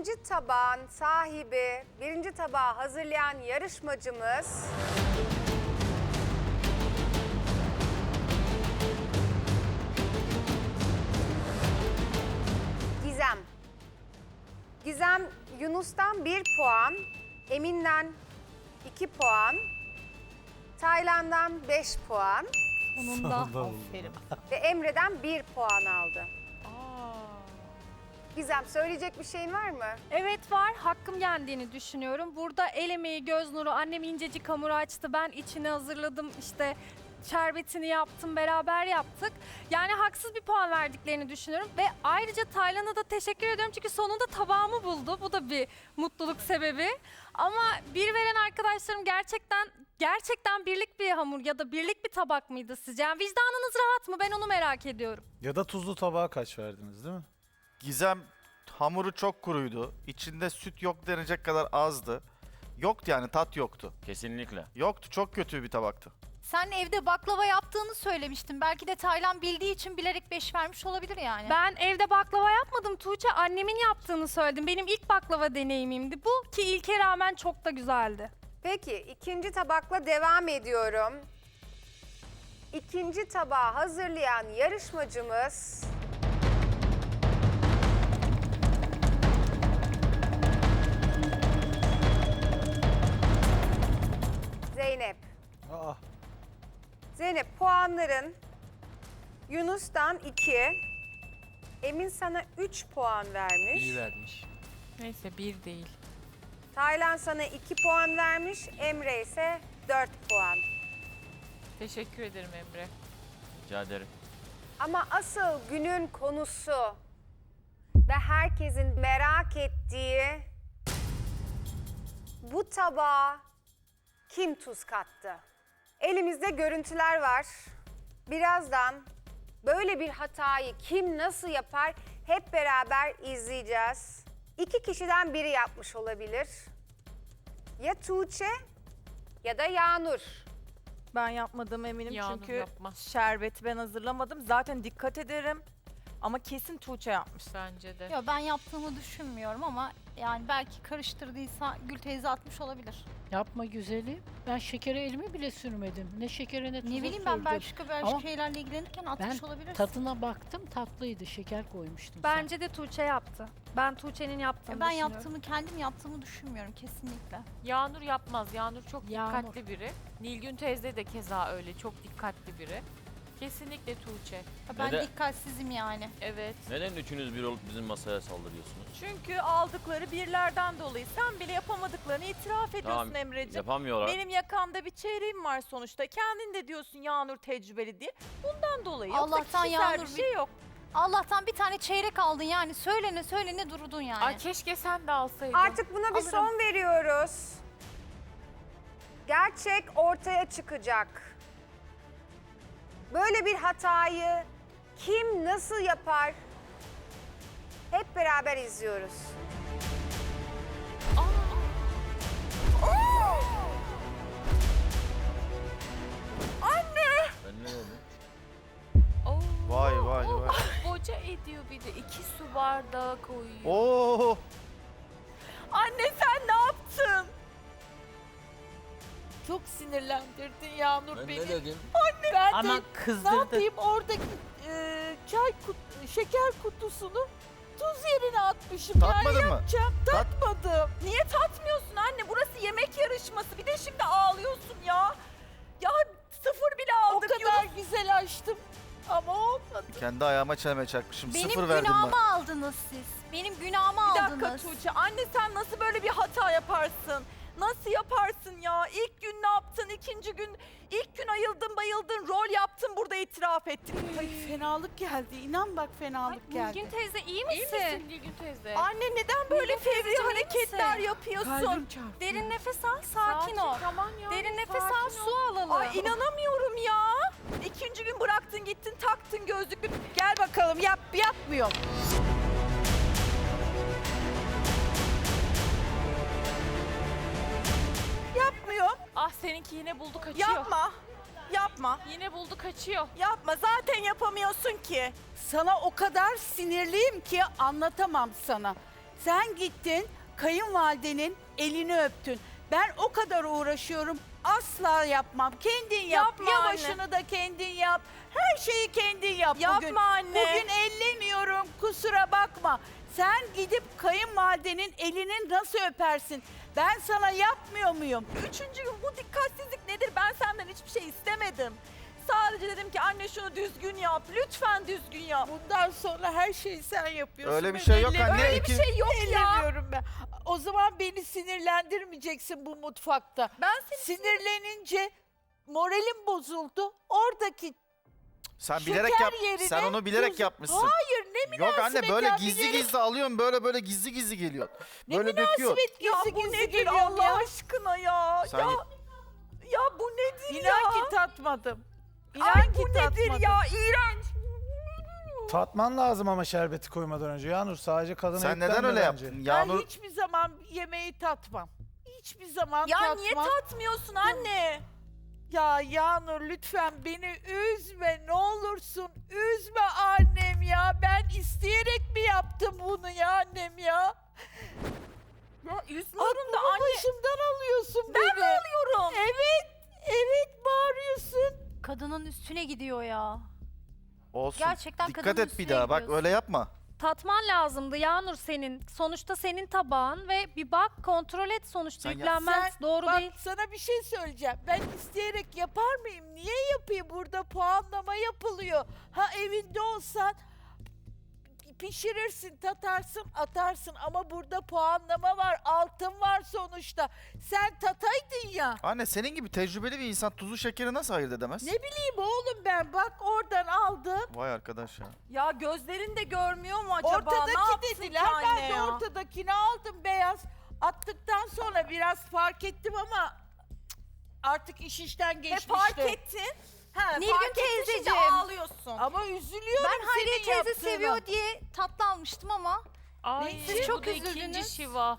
ikinci tabağın sahibi, birinci tabağı hazırlayan yarışmacımız... Gizem. Gizem Yunus'tan 1 puan, Emin'den 2 puan, Taylan'dan 5 puan Sonunda. Aferin. ve Emre'den 1 puan aldı. Gizem söyleyecek bir şeyin var mı? Evet var. Hakkım yendiğini düşünüyorum. Burada el emeği, göz nuru. Annem incecik hamur açtı. Ben içini hazırladım. İşte şerbetini yaptım. Beraber yaptık. Yani haksız bir puan verdiklerini düşünüyorum. Ve ayrıca Taylan'a da teşekkür ediyorum. Çünkü sonunda tabağımı buldu. Bu da bir mutluluk sebebi. Ama bir veren arkadaşlarım gerçekten gerçekten birlik bir hamur ya da birlik bir tabak mıydı sizce? Yani vicdanınız rahat mı? Ben onu merak ediyorum. Ya da tuzlu tabağa kaç verdiniz değil mi? Gizem hamuru çok kuruydu. İçinde süt yok denecek kadar azdı. Yoktu yani tat yoktu. Kesinlikle. Yoktu çok kötü bir tabaktı. Sen evde baklava yaptığını söylemiştin. Belki de Taylan bildiği için bilerek 5 vermiş olabilir yani. Ben evde baklava yapmadım Tuğçe. Annemin yaptığını söyledim. Benim ilk baklava deneyimimdi bu ki ilke rağmen çok da güzeldi. Peki ikinci tabakla devam ediyorum. İkinci tabağı hazırlayan yarışmacımız... Zeynep. Aa, Zeynep puanların Yunus'tan 2, Emin sana 3 puan vermiş. İyi vermiş. Neyse bir değil. Taylan sana 2 puan vermiş, Emre ise 4 puan. Teşekkür ederim Emre. Rica ederim. Ama asıl günün konusu ve herkesin merak ettiği bu tabağa kim tuz kattı? Elimizde görüntüler var. Birazdan böyle bir hatayı kim nasıl yapar hep beraber izleyeceğiz. İki kişiden biri yapmış olabilir. Ya Tuğçe ya da Yağnur. Ben yapmadım eminim Yağnur çünkü yapma. şerbeti ben hazırlamadım. Zaten dikkat ederim. Ama kesin Tuğçe yapmış. Bence de. Yo, ben yaptığımı düşünmüyorum ama yani belki karıştırdıysa Gül teyze atmış olabilir. Yapma güzeli. Ben şekere elimi bile sürmedim. Ne şekere ne tuzu Ne bileyim ben sürdüm. başka başka Ama şeylerle ilgilenirken atmış Ben olabilir. tadına baktım tatlıydı. Şeker koymuştum. sen. Bence de Tuğçe yaptı. Ben Tuğçe'nin yaptığını ben düşünüyorum. yaptığımı kendim yaptığımı düşünmüyorum kesinlikle. Yağnur yapmaz. Yağnur çok Yağmur. dikkatli biri. Nilgün teyze de keza öyle. Çok dikkatli biri. Kesinlikle Tuğçe. Ha, Ben Neden- dikkatsizim yani. Evet. Neden üçünüz bir olup bizim masaya saldırıyorsunuz? Çünkü aldıkları birlerden dolayı sen bile yapamadıklarını itiraf ediyorsun Tamam, Emre'ciğim. Yapamıyorlar. Benim yakamda bir çeyreğim var sonuçta. Kendin de diyorsun Yağnur tecrübeli diye. Bundan dolayı. Yoksa Allah'tan kişisel Yağnur bir bir- şey yok. Allah'tan bir tane çeyrek aldın yani. Söylene söylene durdun yani. Ay keşke sen de alsaydın. Artık buna bir Alırım. son veriyoruz. Gerçek ortaya çıkacak. Böyle bir hatayı kim nasıl yapar? Hep beraber izliyoruz. Oo. Vay vay Oo, vay. Boca ediyor bir de. iki su bardağı koyuyor. Oo! Anne sen ne yaptın? Çok sinirlendirdin Yağnur Ben beni. ne dedim? Ben Ama de kızdırdı. ne yapayım oradaki e, çay kut- şeker kutusunu tuz yerine atmışım. Tatmadın yani mı? yapacağım. Tat- Tatmadım. Niye tatmıyorsun anne? Burası yemek yarışması. Bir de şimdi ağlıyorsun ya. Ya sıfır bile aldık. O kadar güzel açtım. Ama olmadı. Kendi ayağıma çelme çakmışım. Benim Sıfır verdim günahımı bana. aldınız siz. Benim günahımı Bir dakika aldınız. Tuğçe. Anne sen nasıl böyle bir hata yaparsın? Nasıl yaparsın ya? İlk gün ne yaptın? İkinci gün ilk gün ayıldın bayıldın rol yaptın burada itiraf ettin. Ay fenalık geldi. İnan bak fenalık geldi. Nilgün teyze iyi İyi misin? misin Nilgün teyze? Anne neden böyle Nefes fevri alır hareketler yapıyorsun? Kalbim çarptı. Derin nefes al, sakin, ol. Tamam ya. Derin nefes sakin al, ol. su alalım. Ay inanamıyorum ya. İkinci gün bıraktın gittin taktın gözlük. Gel bakalım yap yapmıyor. Yapmıyor. Ah seninki yine buldu kaçıyor. Yapma. Yapma. Yine buldu kaçıyor. Yapma. Zaten yapamıyorsun ki. Sana o kadar sinirliyim ki anlatamam sana. Sen gittin kayınvalidenin elini öptün. Ben o kadar uğraşıyorum. Asla yapmam. Kendin yap. Yapma Yavaşını da kendin yap. Her şeyi kendin yap bugün. Yapma anne. Bugün ellemiyorum. Kusura bakma. Sen gidip kayınvalidenin elini nasıl öpersin? Ben sana yapmıyor muyum? Üçüncü gün bu dikkatsizlik nedir? Ben senden hiçbir şey istemedim. Sadece dedim ki anne şunu düzgün yap. Lütfen düzgün yap. Bundan sonra her şeyi sen yapıyorsun. Öyle bir şey yok anne. Öyle bir İki- şey yok ya. Ellemiyorum ben. O zaman beni sinirlendirmeyeceksin bu mutfakta. Ben seni Sinirlenince moralim bozuldu. Oradaki Sen Şeker bilerek yap. yerine Sen onu bilerek tuz- yapmışsın. Hayır ne Yok anne münasebet böyle ya, gizli bilerek- gizli alıyorsun böyle böyle gizli gizli geliyor. Ne Böyle döküyor. münasebet ya gizli bu gizli nedir geliyor Allah ya. aşkına ya? Sen ya ya bu nedir İnan ya? ki tatmadım. İnan Ay ki bu tatmadım. nedir ya? İğrenç. Tatman lazım ama şerbeti koymadan önce. Yağnur sadece kadına Sen neden öyle bence. yaptın? Ben Yağmur hiçbir zaman yemeği tatmam. Hiçbir zaman Ya tatmam. niye tatmıyorsun anne? Ya Yağnur lütfen beni üzme ne olursun. Üzme annem ya. Ben isteyerek mi yaptım bunu ya annem ya? Ya üzmüyorum da Aklımı anne. başımdan alıyorsun Ben beni. mi alıyorum? Evet, evet bağırıyorsun. Kadının üstüne gidiyor ya. Olsun. Gerçekten Dikkat kadının et bir üstüne daha bak gidiyorsun. öyle yapma. Tatman lazımdı Yağnur senin. Sonuçta senin tabağın ve bir bak kontrol et sonuçta Sen ya- yüklenmez. Sen- Doğru Bak değil. sana bir şey söyleyeceğim. Ben isteyerek yapar mıyım? Niye yapayım? Burada puanlama yapılıyor. Ha evinde olsan pişirirsin, tatarsın, atarsın ama burada puanlama var, altın var sonuçta. Sen tataydın ya. Anne senin gibi tecrübeli bir insan tuzu şekeri nasıl ayırt edemez? Ne bileyim oğlum ben bak oradan aldım. Vay arkadaş ya. Ya gözlerin de görmüyor mu acaba? ne Ortadaki yapsın dediler. ki Ben de ya? ortadakini aldım beyaz. Attıktan sonra biraz fark ettim ama artık iş işten Ne geçmişti. fark ettin? Ha, Nilgün fark ettin, şimdi teyzeciğim. ağlıyorsun. Ama üzülüyorum Ben Hayriye senin teyze yaptığına. seviyor diye tatlı almıştım ama Ay Siz çok bu da ikinci üzüldünüz. şiva.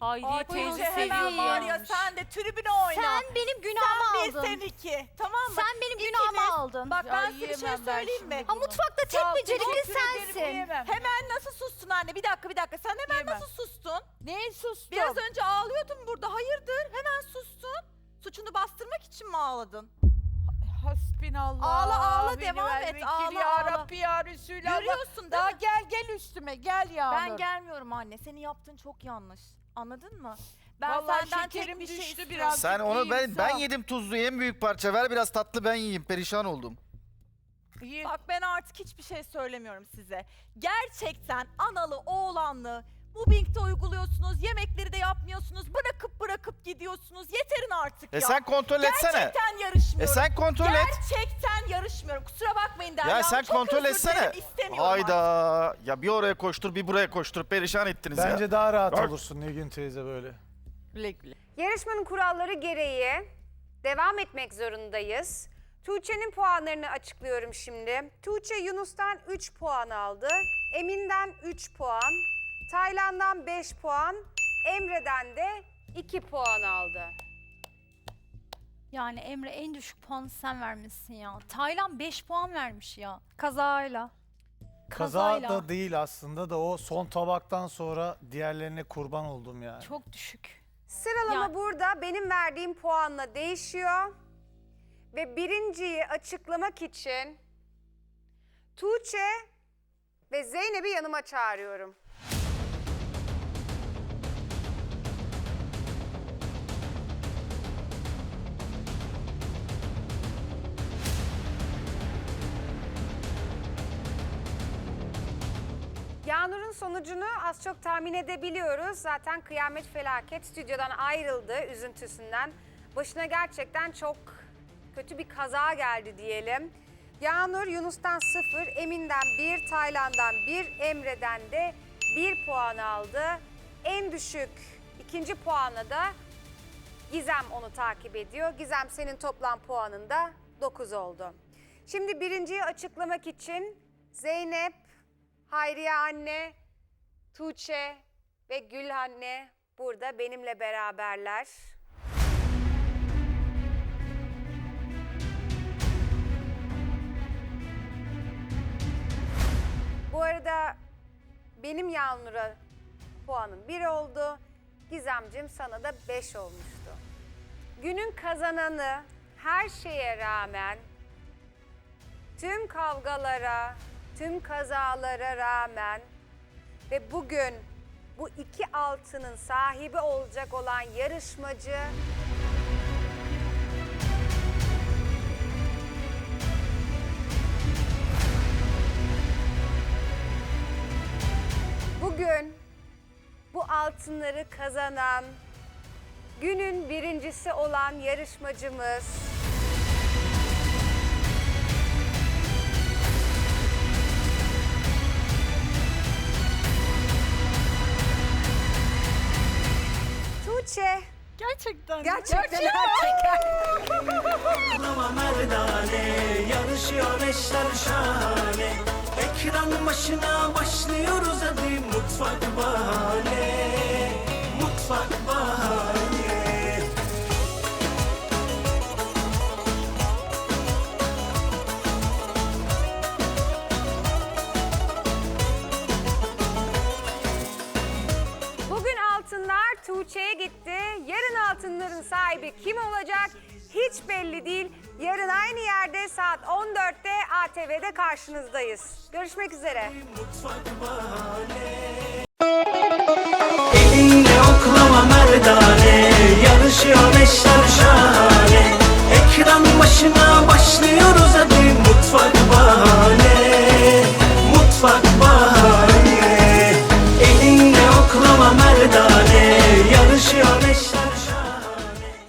Hayriye Ay teyze teyze hemen var ya sen de tribüne oyna. sen benim günahımı bir aldın. sen iki. Tamam mı? Sen benim İkiniz- günahımı aldın. Bak Ya ben size bir şey yiyemem ben söyleyeyim mi? Ha mutfakta tek becerikli teşekkür ederim, sensin. yiyemem. Hemen nasıl sustun anne? Bir dakika bir dakika. Sen hemen Yiyemem. nasıl sustun? Neye sustum? Biraz önce ağlıyordun burada. Hayırdır? Hemen sustun. Suçunu bastırmak için mi ağladın? Hasbinallah. Ağla, ağla, beni devam ver et, vekil ağla, ya ağla. Rabbi ya Resulallah. Görüyorsun değil Daha mi? gel gel üstüme gel ya. Ben gelmiyorum anne. Senin yaptığın çok yanlış. Anladın mı? Ben Vallahi senden şekerim tek bir şey düştü istiyorum. biraz. Sen onu ben ben yedim tuzluyu en büyük parça ver biraz tatlı ben yiyeyim perişan oldum. İyi. Bak ben artık hiçbir şey söylemiyorum size. Gerçekten analı oğlanlı mobbing de uyguluyorsunuz, yemekleri de yapmıyorsunuz, bırakıp bırakıp gidiyorsunuz. Yeterin artık E ya. sen kontrol etsene. Gerçekten E yarışmıyorum. sen kontrol et. Gerçekten yarışmıyorum. Kusura bakmayın Derya. Ya sen çok kontrol özür etsene. dilerim, istemiyorum Hayda. artık. Ya bir oraya koştur bir buraya koştur perişan ettiniz ya. Bence daha rahat Bak. olursun Nilgün teyze böyle. Güle güle. Yarışmanın kuralları gereği devam etmek zorundayız. Tuğçe'nin puanlarını açıklıyorum şimdi. Tuğçe Yunus'tan 3 puan aldı. Emin'den 3 puan. Taylan'dan 5 puan. Emre'den de 2 puan aldı. Yani Emre en düşük puanı sen vermişsin ya. Taylan 5 puan vermiş ya. Kazayla. Kaza Kazayla. da değil aslında da o son tabaktan sonra diğerlerine kurban oldum yani. Çok düşük. Sıralama Ya- burada benim verdiğim puanla değişiyor. Ve birinciyi açıklamak için Tuğçe ve Zeynep'i yanıma çağırıyorum. Yağnur'un sonucunu az çok tahmin edebiliyoruz. Zaten kıyamet felaket stüdyodan ayrıldı üzüntüsünden. Başına gerçekten çok kötü bir kaza geldi diyelim. Yağnur Yunus'tan 0, Emin'den 1, Taylan'dan 1, Emre'den de 1 puan aldı. En düşük ikinci puanla da Gizem onu takip ediyor. Gizem senin toplam puanın da 9 oldu. Şimdi birinciyi açıklamak için Zeynep, Hayriye anne, Tuğçe ve Gül anne burada benimle beraberler. Bu arada benim Yağmur'a puanın 1 oldu. Gizemcim sana da 5 olmuştu. Günün kazananı her şeye rağmen tüm kavgalara, tüm kazalara rağmen ve bugün bu iki altının sahibi olacak olan yarışmacı bugün bu altınları kazanan günün birincisi olan yarışmacımız Gerçekten. Gerçekten merdane Yarışıyor eşler şahane. Ekran başına başlıyoruz hadi Mutfak bahane. Mutfak bahane. Bugün altınlar Tuğçe'ye gitti yarın altınların sahibi kim olacak hiç belli değil. Yarın aynı yerde saat 14'te ATV'de karşınızdayız. Görüşmek üzere. Elinde oklama merdane, yarışıyor eşler şahane. Ekran başına başlıyoruz hadi.